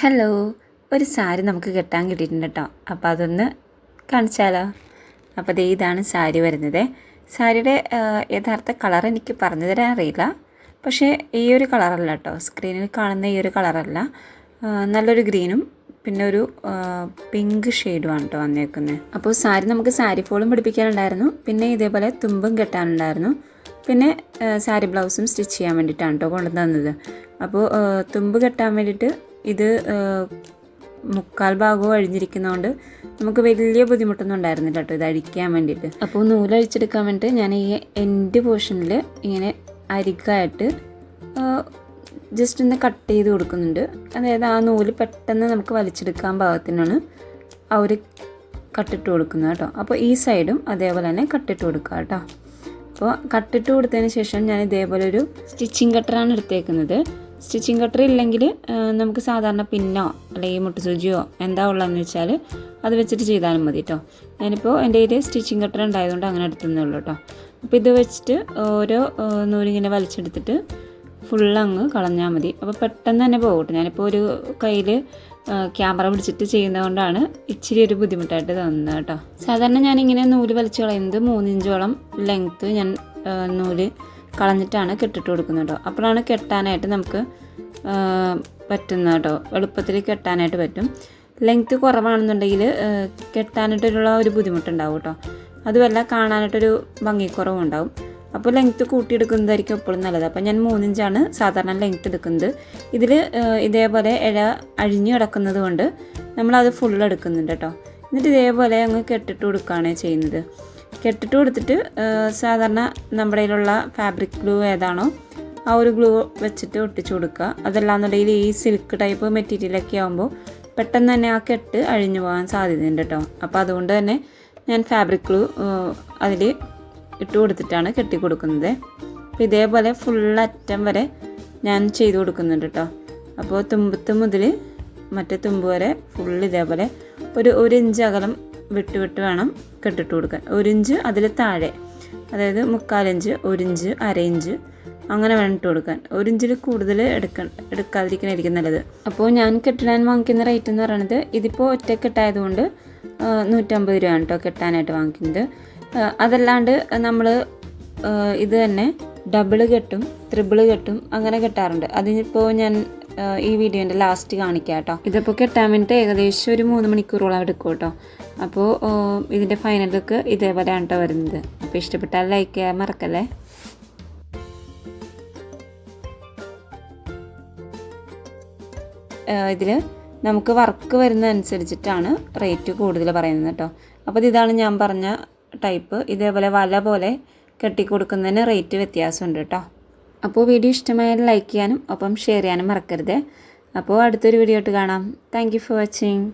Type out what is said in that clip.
Hello ഒരു സാരി നമുക്ക് കെട്ടാൻ കിട്ടിയിട്ടുണ്ട് കേട്ടോ അപ്പോൾ അതൊന്ന് കാണിച്ചാലോ? അപ്പോൾ ദേ ഇതാണ് സാരി വരുന്നത്. സാരിയുടെ യഥാർത്ഥ കളർ എനിക്ക് പറഞ്ഞു തരാൻ അറിയില്ല. പക്ഷേ ഈ ഒരു കളറല്ല കേട്ടോ സ്ക്രീനിൽ കാണുന്ന ഈ ഒരു കളറല്ല. നല്ലൊരു ഗ്രീനും പിന്നെ ഒരു പിങ്ക് ഷെയ്ഡുമാണ് കേട്ടോ വന്നേക്കുന്നത്. അപ്പോൾ സാരി നമുക്ക് സാരി ഫോളും പിടിപ്പിക്കാനുണ്ടായിരുന്നു. പിന്നെ ഇതേപോലെ തുമ്പും കെട്ടാനുണ്ടായിരുന്നു. പിന്നെ സാരി ബ്ലൗസും സ്റ്റിച്ച് ചെയ്യാൻ വേണ്ടിയിട്ടാണ് കേട്ടോ കൊണ്ടുതന്നത് അപ്പോൾ തുമ്പ് കെട്ടാൻ വേണ്ടിയിട്ട് ഇത് മുക്കാൽ ഭാഗവും അഴിഞ്ഞിരിക്കുന്നതുകൊണ്ട് നമുക്ക് വലിയ ബുദ്ധിമുട്ടൊന്നും ഉണ്ടായിരുന്നില്ല കേട്ടോ ഇത് അഴിക്കാൻ വേണ്ടിയിട്ട്. അപ്പോൾ നൂലഴിച്ചെടുക്കാൻ വേണ്ടിയിട്ട് ഞാൻ ഈ എൻഡ് പോർഷനിൽ ഇങ്ങനെ അരിക്കായിട്ട് ജസ്റ്റ് ഒന്ന് കട്ട് ചെയ്ത് കൊടുക്കുന്നുണ്ട്. അതായത് ആ നൂൽ പെട്ടെന്ന് നമുക്ക് വലിച്ചെടുക്കാൻ ഭാഗത്തിനാണ് ആ ഒരു കട്ടിട്ട് കൊടുക്കുന്നത് കേട്ടോ അപ്പോൾ ഈ സൈഡും അതേപോലെ തന്നെ കട്ടിട്ട് കൊടുക്കുക കേട്ടോ അപ്പോൾ കട്ടിട്ട് കൊടുത്തതിന് ശേഷം ഞാൻ ഇതേപോലെ ഒരു സ്റ്റിച്ചിങ് കട്ടറാണ് എടുത്തേക്കുന്നത്. സ്റ്റിച്ചിങ് കട്ടർ ഇല്ലെങ്കിൽ നമുക്ക് സാധാരണ പിന്നോ അല്ലെങ്കിൽ മുട്ടുസൂചിയോ എന്താ ഉള്ളതെന്ന് വെച്ചാൽ അത് വെച്ചിട്ട് ചെയ്താലും മതി കേട്ടോ ഞാനിപ്പോൾ എന്റെ കയ്യിൽ സ്റ്റിച്ചിങ് കട്ടർ ഉണ്ടായതുകൊണ്ട് അങ്ങനെ എടുത്തതേ ഉള്ളൂ കേട്ടോ അപ്പോൾ ഇത് വെച്ചിട്ട് ഓരോ നൂലിങ്ങനെ വലിച്ചെടുത്തിട്ട് ഫുള്ളങ്ങ് കളഞ്ഞാൽ മതി. അപ്പോൾ പെട്ടെന്ന് തന്നെ പോകട്ടെ. ഞാനിപ്പോൾ ഒരു കയ്യിൽ ക്യാമറ പിടിച്ചിട്ട് ചെയ്യുന്നതുകൊണ്ടാണ് ഇച്ചിരി ഒരു ബുദ്ധിമുട്ടായിട്ട് തോന്നുന്നത് കേട്ടോ സാധാരണ ഞാനിങ്ങനെ നൂൽ വലിച്ചു കളയുന്നത് മൂന്നിഞ്ചോളം ലെങ്ത്ത് ഞാൻ നൂൽ കളഞ്ഞിട്ടാണ് കെട്ടിട്ട് കൊടുക്കുന്നത് കേട്ടോ അപ്പോഴാണ് കെട്ടാനായിട്ട് നമുക്ക് പറ്റുന്നത് കേട്ടോ എളുപ്പത്തിൽ കെട്ടാനായിട്ട് പറ്റും. ലെങ്ത്ത് കുറവാണെന്നുണ്ടെങ്കിൽ കെട്ടാനായിട്ടുള്ള ഒരു ബുദ്ധിമുട്ടുണ്ടാവും കേട്ടോ അതുമല്ല കാണാനായിട്ടൊരു ഭംഗിക്കുറവും ഉണ്ടാവും. അപ്പോൾ ലെങ്ത്ത് കൂട്ടിയെടുക്കുന്നതായിരിക്കും എപ്പോഴും നല്ലത്. അപ്പോൾ ഞാൻ മൂന്നിഞ്ചാണ് സാധാരണ ലെങ്ത്ത് എടുക്കുന്നത്. ഇതിൽ ഇതേപോലെ ഇഴ അഴിഞ്ഞു കിടക്കുന്നത് കൊണ്ട് നമ്മളത് ഫുൾ എടുക്കുന്നുണ്ട് കേട്ടോ എന്നിട്ട് ഇതേപോലെ അങ്ങ് കെട്ടിട്ട് കൊടുക്കുകയാണ് ചെയ്യുന്നത്. കെട്ടിട്ട് കൊടുത്തിട്ട് സാധാരണ നമ്മുടെ കയ്യിലുള്ള ഫാബ്രിക് ഗ്ലൂ ഏതാണോ ആ ഒരു ഗ്ലൂ വെച്ചിട്ട് ഒട്ടിച്ചു കൊടുക്കുക. അതല്ലാന്നുണ്ടെങ്കിൽ ഈ സിൽക്ക് ടൈപ്പ് മെറ്റീരിയലൊക്കെ ആകുമ്പോൾ പെട്ടെന്ന് തന്നെ ആ കെട്ട് അഴിഞ്ഞു പോകാൻ സാധ്യതയുണ്ട് കേട്ടോ. അപ്പോൾ അതുകൊണ്ട് തന്നെ ഞാൻ ഫാബ്രിക് ഗ്ലൂ അതിൽ ഇട്ട് കൊടുത്തിട്ടാണ് കെട്ടി കൊടുക്കുന്നത്. അപ്പോൾ ഇതേപോലെ ഫുൾ അറ്റം വരെ ഞാൻ ചെയ്ത് കൊടുക്കുന്നുണ്ട് കേട്ടോ. അപ്പോൾ തുമ്പത്ത് മുതൽ മറ്റേ തുമ്പ് വരെ ഫുൾ ഇതേപോലെ ഒരു ഒരു ഇഞ്ച് അകലം വിട്ട് വിട്ട് വേണം കെട്ടിട്ട് കൊടുക്കാൻ. ഒരു ഇഞ്ച് അതിൽ താഴെ അതായത് മുക്കാലിഞ്ച് ഒരു ഇഞ്ച് അര ഇഞ്ച് അങ്ങനെ വേണം ഇട്ട് കൊടുക്കാൻ. ഒരു ഇഞ്ചിൽ കൂടുതൽ എടുക്ക എടുക്കാതിരിക്കണായിരിക്കും നല്ലത്. അപ്പോൾ ഞാൻ കെട്ടിടാൻ വാങ്ങിക്കുന്ന റേറ്റ് എന്ന് പറയുന്നത് ഇതിപ്പോൾ ഒറ്റ കെട്ടായതുകൊണ്ട് നൂറ്റമ്പത് രൂപയാണ് കേട്ടോ കെട്ടാനായിട്ട് വാങ്ങിക്കുന്നത്. അതല്ലാണ്ട് നമ്മൾ ഇത് തന്നെ ഡബിൾ കെട്ടും ത്രിബിൾ കെട്ടും അങ്ങനെ കെട്ടാറുണ്ട്. അതിനിപ്പോൾ ഞാൻ ഈ വീഡിയോന്റെ ലാസ്റ്റ് കാണിക്കാം കേട്ടോ. ഇതിപ്പോൾ കെട്ടാൻ വേണ്ടിയിട്ട് ഏകദേശം ഒരു മൂന്ന് മണിക്കൂറോളം എടുക്കും കേട്ടോ. അപ്പോൾ ഇതിന്റെ ഫൈനൽ ലുക്ക് ഇതേപോലെയാണ് കേട്ടോ വരുന്നത്. അപ്പോൾ ഇഷ്ടപ്പെട്ടാൽ ലൈക്ക് ചെയ്യാൻ മറക്കല്ലേ? ഇതിൽ നമുക്ക് വർക്ക് വരുന്നതനുസരിച്ചിട്ടാണ് റേറ്റ് കൂടുതൽ പറയുന്നത് കേട്ടോ അപ്പോൾ ഇതാണ് ഞാൻ പറഞ്ഞ ടൈപ്പ് ഇതേപോലെ വല പോലെ കെട്ടിക്കൊടുക്കുന്നതിന് റേറ്റ് വ്യത്യാസമുണ്ട് കേട്ടോ അപ്പോൾ വീഡിയോ ഇഷ്ടമായാൽ ലൈക്ക് ചെയ്യാനും ഒപ്പം ഷെയർ ചെയ്യാനും മറക്കരുത്. അപ്പോൾ അടുത്തൊരു വീഡിയോ ആയിട്ട് കാണാം. Thank for watching